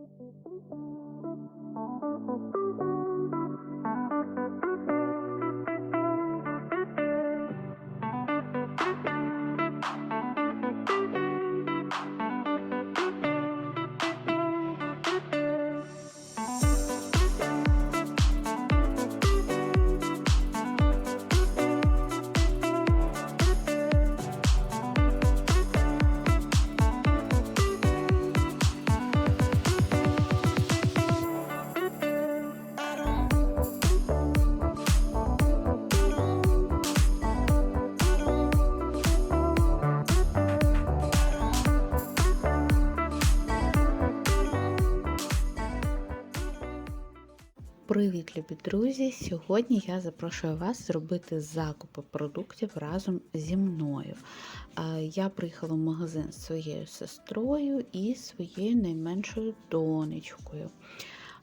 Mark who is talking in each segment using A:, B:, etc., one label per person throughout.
A: Thank you. Привіт, любі друзі! Сьогодні я запрошую вас зробити закупи продуктів разом зі мною. Я приїхала в магазин з своєю сестрою і своєю найменшою донечкою.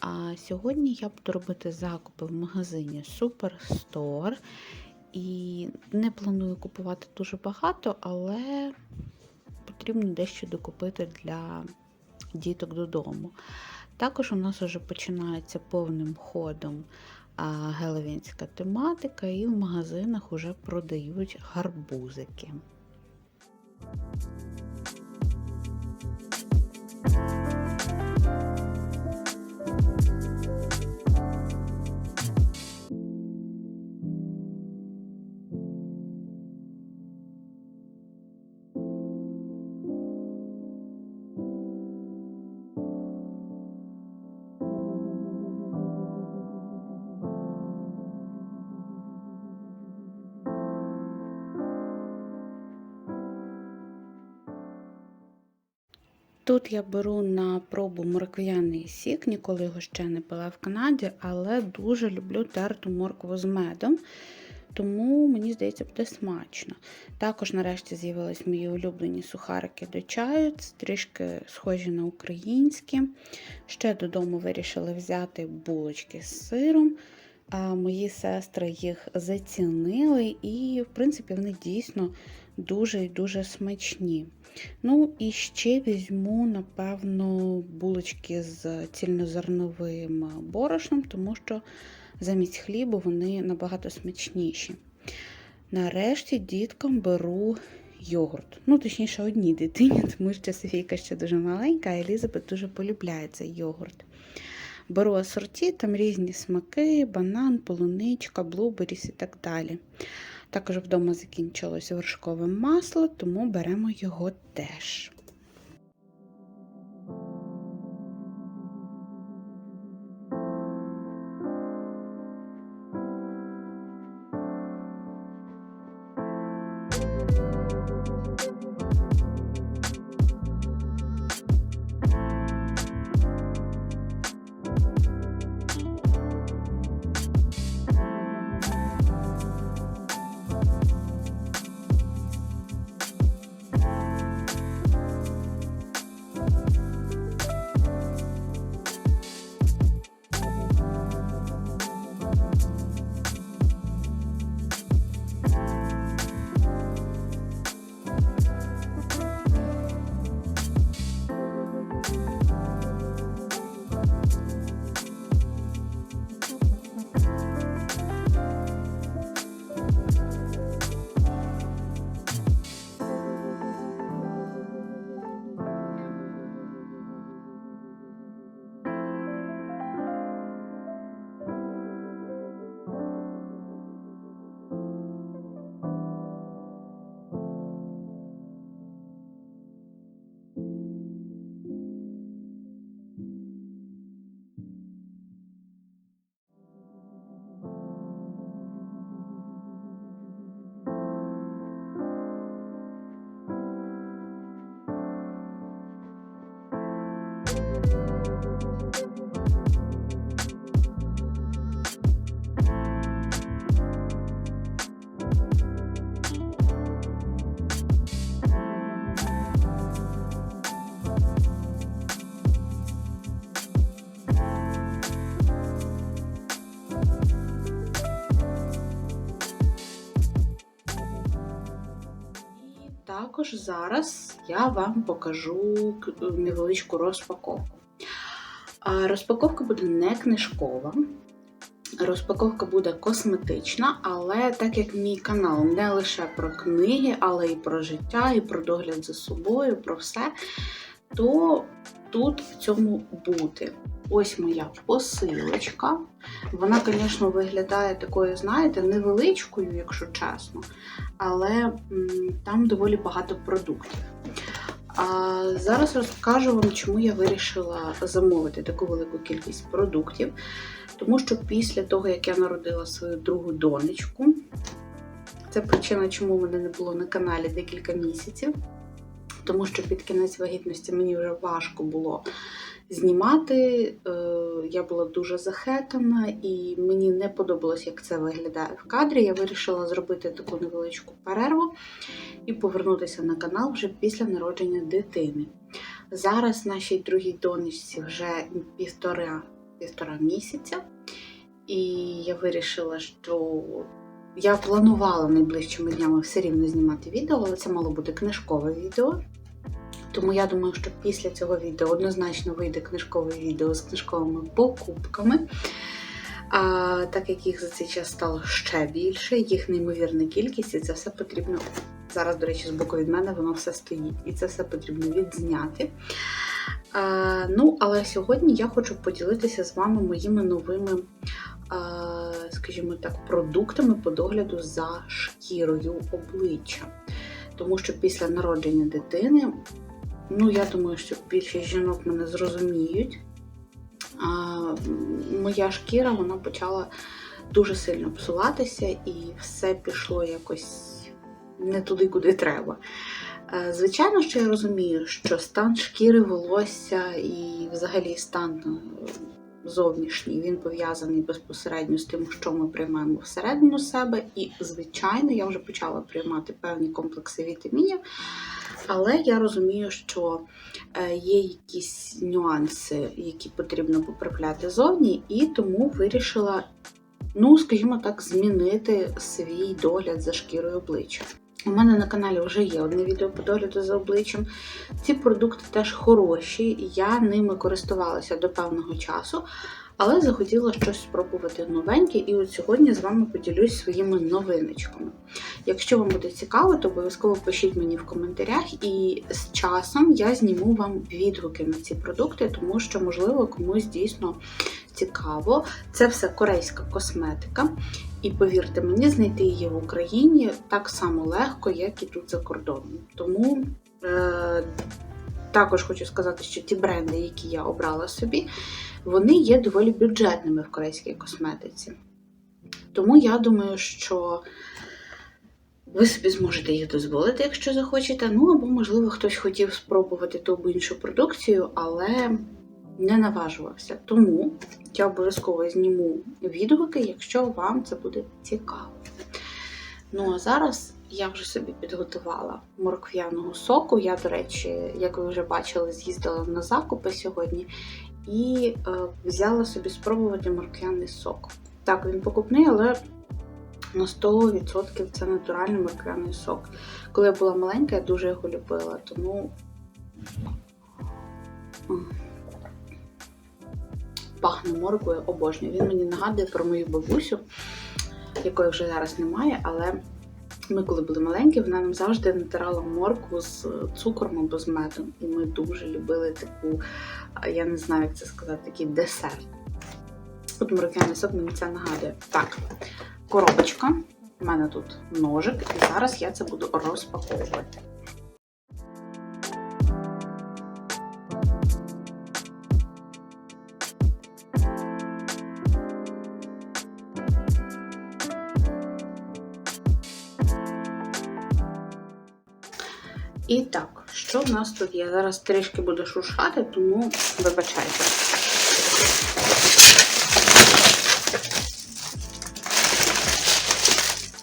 A: А сьогодні я буду робити закупи в магазині Superstore. І не планую купувати дуже багато, але потрібно дещо докупити для діток додому. Також у нас вже починається повним ходом геловінська тематика, і в магазинах вже продають гарбузики. Тут я беру на пробу морквяний сік, ніколи його ще не пила в Канаді, але дуже люблю терту моркву з медом, тому мені здається, буде смачно. Також, нарешті, з'явились мої улюблені сухарики до чаю, це трішки схожі на українські. Ще додому вирішили взяти булочки з сиром. А Мої сестри їх зацінили, і, в принципі, вони дійсно дуже і дуже смачні. Ну, і ще візьму, напевно, булочки з цільнозерновим борошном, тому що замість хлібу вони набагато смачніші. Нарешті діткам беру йогурт. Ну, точніше, одній дитині, тому що Софійка ще дуже маленька, а Елізабет дуже полюбляє цей йогурт. Беру асорті, там різні смаки, банан, полуничка, блуберіс і так далі. Також вдома закінчилось вершкове масло, тому беремо його теж. Також зараз я вам покажу невеличку розпаковку. Розпаковка буде не книжкова. Розпаковка буде косметична, але так як мій канал не лише про книги, але і про життя, і про догляд за собою, про все, то тут в цьому бути. Ось моя посилочка. Вона, звісно, виглядає такою, знаєте, невеличкою, якщо чесно, але там доволі багато продуктів. А зараз розкажу вам, чому я вирішила замовити таку велику кількість продуктів. Тому що після того, як я народила свою другу донечку, це причина, чому мене не було на каналі декілька місяців. Тому що під кінець вагітності мені вже важко було знімати. Е, Я була дуже захетана, і мені не подобалось, як це виглядає в кадрі. Я вирішила зробити таку невеличку перерву і повернутися на канал вже після народження дитини. Зараз нашій другій донечці вже півтора, півтора місяця, і я вирішила, що я планувала найближчими днями все рівно знімати відео, але це мало бути книжкове відео. Тому я думаю, що після цього відео однозначно вийде книжкове відео з книжковими покупками. А так як їх за цей час стало ще більше, їх неймовірна кількість, і це все потрібно. Зараз, до речі, з боку від мене воно все стоїть, і це все потрібно відзняти. А, ну, але сьогодні я хочу поділитися з вами моїми новими, а, скажімо так, продуктами по догляду за шкірою обличчя. Тому що після народження дитини, ну я думаю, що більшість жінок мене зрозуміють. А, моя шкіра вона почала дуже сильно псуватися, і все пішло якось не туди, куди треба. Е, Звичайно, що я розумію, що стан шкіри, волосся і взагалі стан е, зовнішній він пов'язаний безпосередньо з тим, що ми приймаємо всередину себе. І, звичайно, я вже почала приймати певні комплекси вітамінів, але я розумію, що е, є якісь нюанси, які потрібно поправляти зовні, і тому вирішила, ну, скажімо так, змінити свій догляд за шкірою обличчя. У мене на каналі вже є одне відео по догляду за обличчям. Ці продукти теж хороші, я ними користувалася до певного часу, але захотіла щось спробувати новеньке, і от сьогодні з вами поділюсь своїми новиночками. Якщо вам буде цікаво, то обов'язково пишіть мені в коментарях, і з часом я зніму вам відгуки на ці продукти, тому що, можливо, комусь дійсно цікаво. Це все корейська косметика. І повірте мені, знайти її в Україні так само легко, як і тут за кордоном. Тому е, також хочу сказати, що ті бренди, які я обрала собі, вони є доволі бюджетними в корейській косметиці. Тому я думаю, що ви собі зможете їх дозволити, якщо захочете. Ну або, можливо, хтось хотів спробувати ту або іншу продукцію, але не наважувався. Тому я обов'язково зніму відгуки, якщо вам це буде цікаво. Ну, а зараз я вже собі підготувала моркв'яного соку. Я, до речі, як ви вже бачили, з'їздила на закупи сьогодні і е, взяла собі спробувати моркв'яний сок. Так, він покупний, але на 100% це натуральний морквяний сок. Коли я була маленька, я дуже його любила, тому пахне морквою, обожнюю. Він мені нагадує про мою бабусю, якої вже зараз немає, але ми, коли були маленькі, вона нам завжди натирала моркву з цукром або з медом. І ми дуже любили таку, я не знаю, як це сказати, такий десерт. От морквяний сок мені це нагадує. Так, коробочка. У мене тут ножик, і зараз я це буду розпаковувати. І так, що в нас тут є? Зараз трішки буду шуршати, тому вибачайте.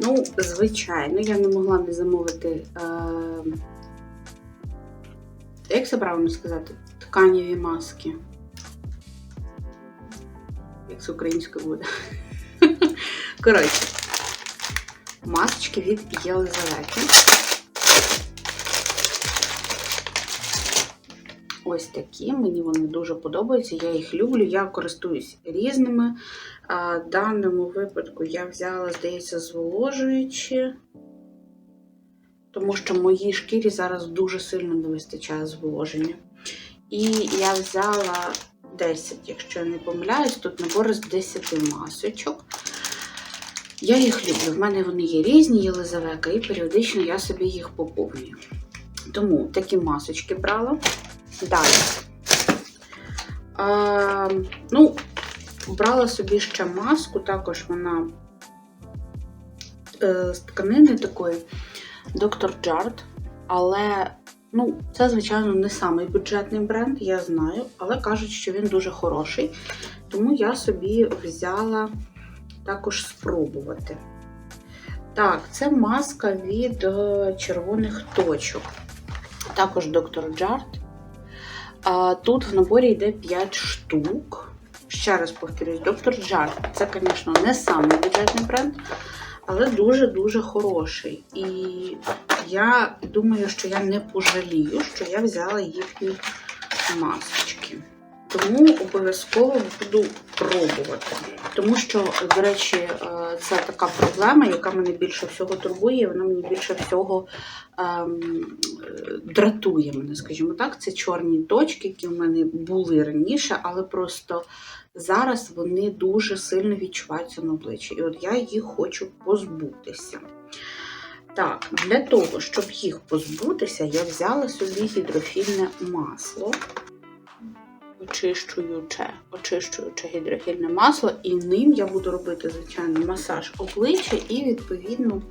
A: Ну, звичайно, я не могла не замовити, е, як це правильно сказати, тканіві маски. Як з українською буде. Коротше, масочки від Єлизавети. Ось такі, мені вони дуже подобаються, я їх люблю, я користуюсь різними. А, В даному випадку я взяла, здається, зволожуючі, тому що моїй шкірі зараз дуже сильно не вистачає зволоження. І я взяла 10, якщо я не помиляюсь, тут набор з 10 масочок. Я їх люблю. В мене вони є різні, Єлизавека, і періодично я собі їх поповнюю. Тому такі масочки брала. Далі. А, ну, брала собі ще маску, також вона е, з тканини такої Dr. Jart. Але, ну, це, звичайно, не самий бюджетний бренд, я знаю, але кажуть, що він дуже хороший. Тому я собі взяла також спробувати. Так, це маска від е, червоних точок. Також Dr. Jart. А, Тут в наборі йде 5 штук. Ще раз повторюсь, доктор Джар. Це, звісно, не самий бюджетний бренд, але дуже-дуже хороший. І я думаю, що я не пожалію, що я взяла їхні масочки. Тому обов'язково буду пробувати. Тому що, до речі, е, це така проблема, яка мене більше всього турбує, вона мені більше всього ем, дратує мене, скажімо так. Це чорні точки, які в мене були раніше, але просто зараз вони дуже сильно відчуваються на обличчі. І от я їх хочу позбутися. Так, для того, щоб їх позбутися, я взяла собі гідрофільне масло очищуюче, очищуюче гідрогельне масло, і ним я буду робити, звичайно, масаж обличчя, і, відповідно,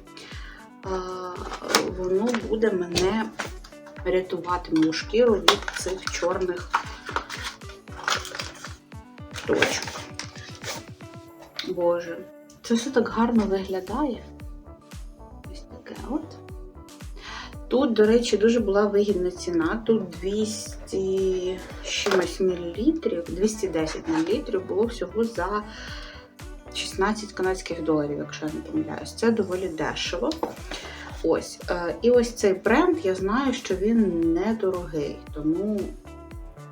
A: воно буде мене рятувати мою шкіру від цих чорних точок. Боже, це все так гарно виглядає. Тут, до речі, дуже була вигідна ціна. Тут 200 чимось мілілітрів, 210 мл було всього за 16 канадських доларів, якщо я не помиляюсь. Це доволі дешево. Ось. Е, і ось цей бренд, я знаю, що він недорогий, тому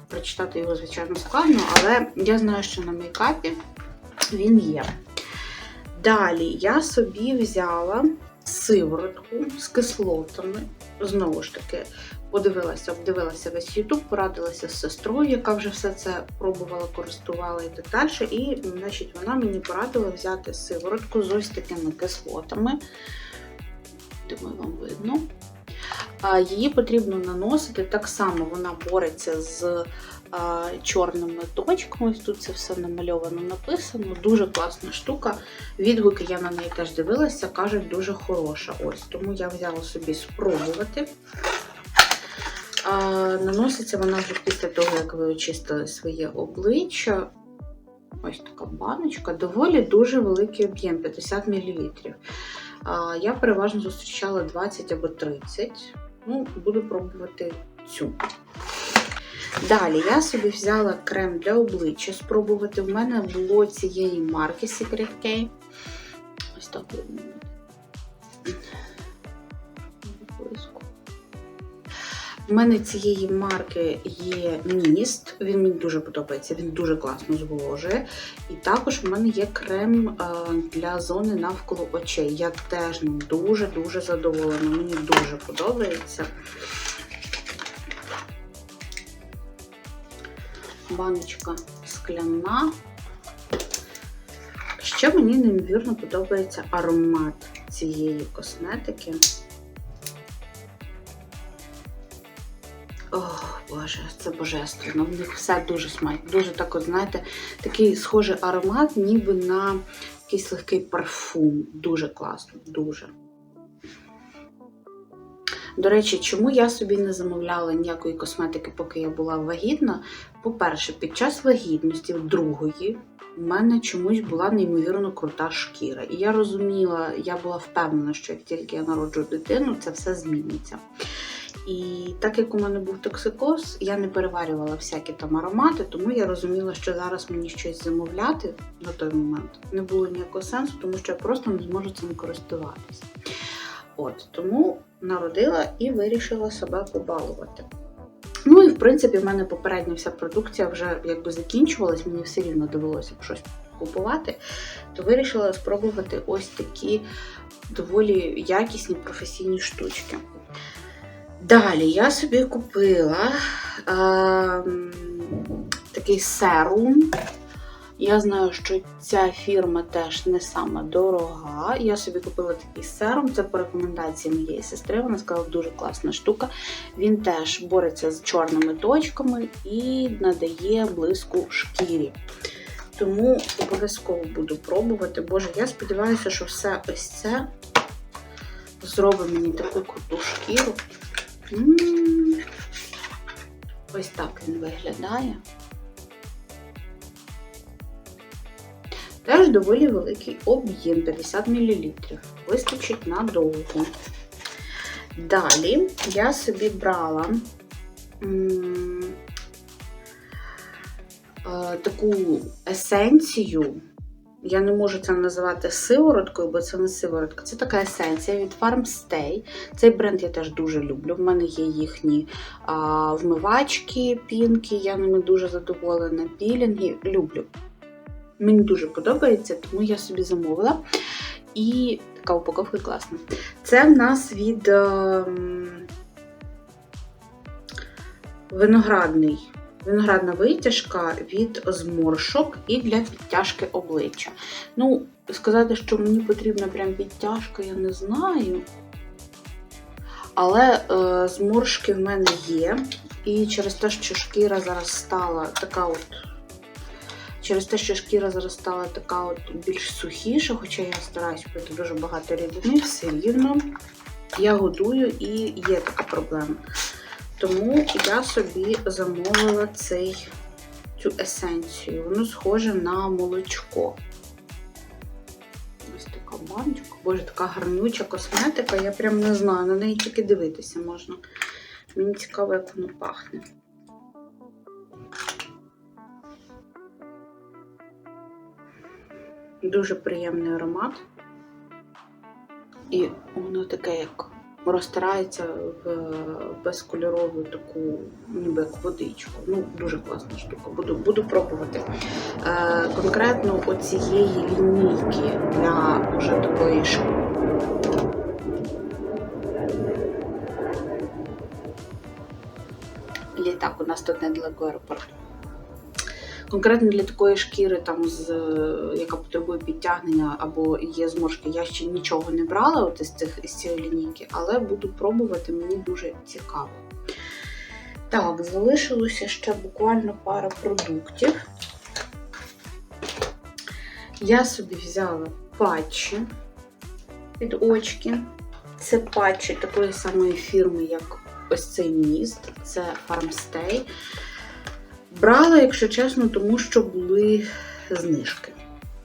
A: прочитати його, звичайно, складно, але я знаю, що на мейкапі він є. Далі я собі взяла сиворотку з кислотами. Знову ж таки, подивилася, обдивилася весь YouTube, порадилася з сестрою, яка вже все це пробувала, користувала і так далі. І значить, вона мені порадила взяти сиворотку з ось такими кислотами. Думаю, вам видно. Її потрібно наносити так само, вона бореться з чорними точками. Тут це все намальовано, написано. Дуже класна штука. Відгуки я на неї теж дивилася, кажуть, дуже хороша. Ось, Тому я взяла собі спробувати. А, Наноситься вона вже після того, як ви очистили своє обличчя. Ось така баночка, доволі дуже великий об'єм 50 мл. Я переважно зустрічала 20 або 30 Ну, буду пробувати цю. Далі я собі взяла крем для обличчя спробувати. В мене було цієї марки Secret K. Ось так. У мене цієї марки є міст, він мені дуже подобається, він дуже класно зволожує. І також в мене є крем для зони навколо очей. Я теж дуже-дуже задоволена, мені дуже подобається. Баночка скляна. Ще мені неймовірно подобається аромат цієї косметики. Ох, Боже, це божественно. В них все дуже смачно. Дуже так, от, знаєте, такий схожий аромат, ніби на якийсь легкий парфум. Дуже класно, дуже. До речі, чому я собі не замовляла ніякої косметики, поки я була вагітна? По-перше, під час вагітності, другої, в мене чомусь була неймовірно крута шкіра. І я розуміла, я була впевнена, що як тільки я народжу дитину, це все зміниться. І так як у мене був токсикоз, я не переварювала всякі там аромати, тому я розуміла, що зараз мені щось замовляти на той момент не було ніякого сенсу, тому що я просто не зможу цим користуватися. От, Тому народила і вирішила себе побалувати. Ну і в принципі, в мене попередня вся продукція вже якби закінчувалась, мені все рівно довелося б щось купувати, то вирішила спробувати ось такі доволі якісні професійні штучки. Далі я собі купила е, такий серум. Я знаю, що ця фірма теж не сама дорога. Я собі купила такий серум. Це по рекомендації моєї сестри. Вона сказала, дуже класна штука. Він теж бореться з чорними точками і надає блиску шкірі. Тому обов'язково буду пробувати. Боже, я сподіваюся, що все ось це зробить мені таку круту шкіру. М. Ось так він виглядає. Теж доволі великий об'єм 50 мл. Вистачить надовго. Далі я собі брала е, таку есенцію. Я не можу це називати сивороткою, бо це не сиворотка. Це така есенція від Farmstay. Цей бренд я теж дуже люблю. В мене є їхні а, вмивачки, пінки, я ними дуже задоволена. Пілінги люблю. Мені дуже подобається, тому я собі замовила. І така упаковка класна. Це в нас від ем, виноградний. Виноградна витяжка від зморшок і для підтяжки обличчя. Ну, сказати, що мені потрібна прям підтяжка, я не знаю. Але е, зморшки в мене є. І через те, що шкіра зараз стала така от. Через те, що шкіра зараз стала така от більш сухіша, хоча я стараюсь пити дуже багато рідини, все рівно я годую і є така проблема. Тому я собі замовила цей, цю есенцію. Воно схоже на молочко. Ось така баночка. Боже, така гарнюча косметика. Я прям не знаю, на неї тільки дивитися можна. Мені цікаво, як воно пахне. Дуже приємний аромат. І воно таке, як розтирається в безкольорову таку, ніби як водичку. Ну, дуже класна штука. Буду, буду пробувати. Е, конкретно оцієї лінійки для вже такої. Літак у нас тут недалеко аеропорт. Конкретно для такої шкіри, там, з, е, яка потребує підтягнення або є зморшки, я ще нічого не брала от із, цих, із цієї лінійки, але буду пробувати, мені дуже цікаво. Так, залишилося ще буквально пара продуктів. Я собі взяла патчі під очки. Це патчі такої самої фірми, як ось цей міст. Це Farmstay. Брала, якщо чесно, тому що були знижки.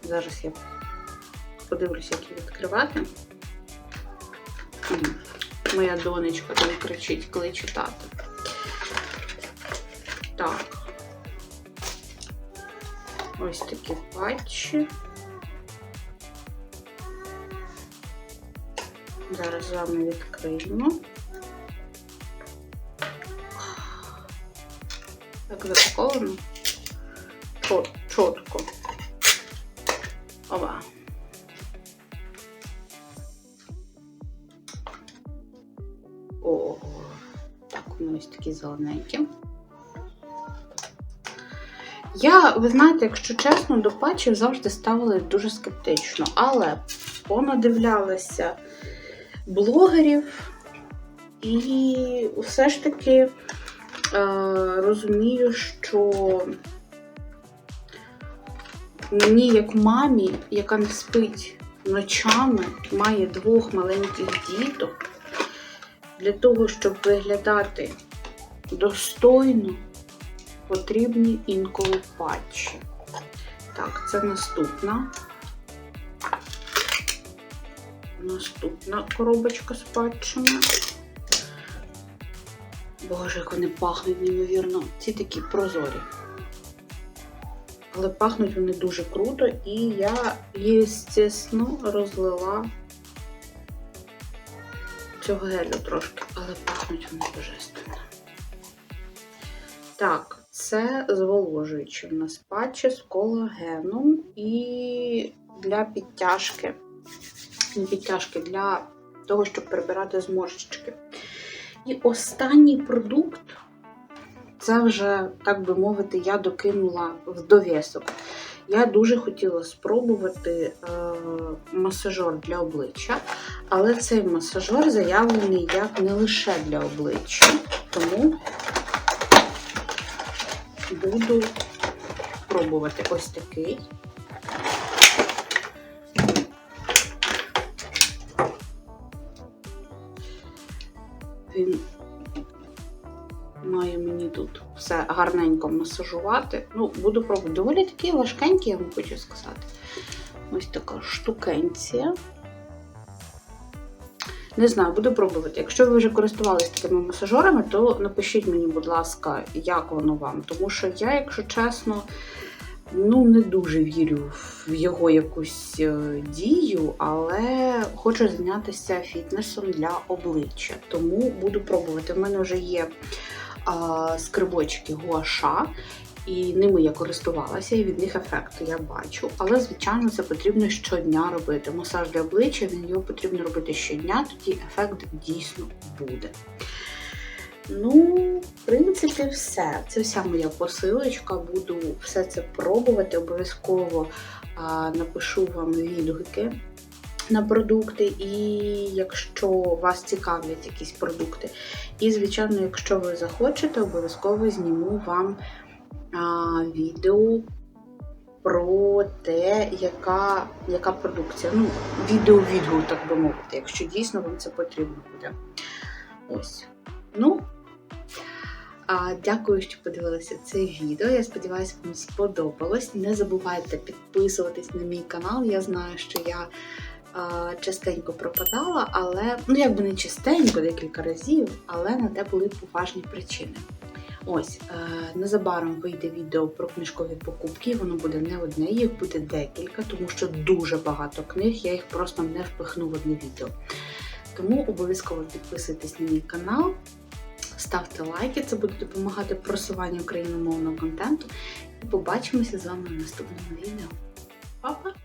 A: Зараз я подивлюся, як її відкривати. Моя донечка там кричить, коли читати. Так. Ось такі патчі. Зараз з вами відкриємо. Так запаковано. Чот, чітко. Ова. О, так, вони ось такі зелененькі. Я, ви знаєте, якщо чесно, до патчів завжди ставила дуже скептично, але понадивлялася блогерів і все ж таки розумію, що мені, як мамі, яка не спить ночами, має двох маленьких діток, для того, щоб виглядати достойно, потрібні інколи патчі. Так, це наступна. Наступна коробочка з патчами. Боже, як вони пахнуть, неймовірно. Ці такі прозорі. Але пахнуть вони дуже круто, і я, естественно, розлила цього гелю трошки, але пахнуть вони божественно. Так, це зволожуючі в нас патчі з колагеном і для підтяжки. Підтяжки для того, щоб прибирати зморщички. І останній продукт це вже, так би мовити, я докинула в дов'язок. Я дуже хотіла спробувати е, масажер для обличчя, але цей масажер заявлений як не лише для обличчя, тому буду пробувати ось такий. Гарненько масажувати. Ну, буду пробувати. Доволі такий важкенький, я вам хочу сказати. Ось така штукенція. Не знаю, буду пробувати. Якщо ви вже користувалися такими масажерами, то напишіть мені, будь ласка, як воно вам. Тому що я, якщо чесно, ну не дуже вірю в його якусь е, дію, але хочу зайнятися фітнесом для обличчя. Тому буду пробувати. У мене вже є скрибочки гуаша, і ними я користувалася, і від них ефекти я бачу. Але, звичайно, це потрібно щодня робити. Масаж для обличчя, він його потрібно робити щодня, тоді ефект дійсно буде. Ну, в принципі, все. Це вся моя посилочка. Буду все це пробувати. Обов'язково а, напишу вам відгуки на продукти, і якщо вас цікавлять якісь продукти. І, звичайно, якщо ви захочете, обов'язково зніму вам а, відео про те, яка, яка продукція. Ну, відео-відгук, так би мовити, якщо дійсно вам це потрібно буде. Ось. Ну, а, дякую, що подивилися це відео. Я сподіваюся, вам сподобалось. Не забувайте підписуватись на мій канал. Я знаю, що я частенько пропадала, але ну якби не частенько, декілька разів, але на те були поважні причини. Ось е, незабаром вийде відео про книжкові покупки. Воно буде не одне, їх буде декілька, тому що дуже багато книг. Я їх просто не впихну в одне відео. Тому обов'язково підписуйтесь на мій канал, ставте лайки, це буде допомагати просуванню україномовного контенту. І побачимося з вами в наступному відео. Па-па!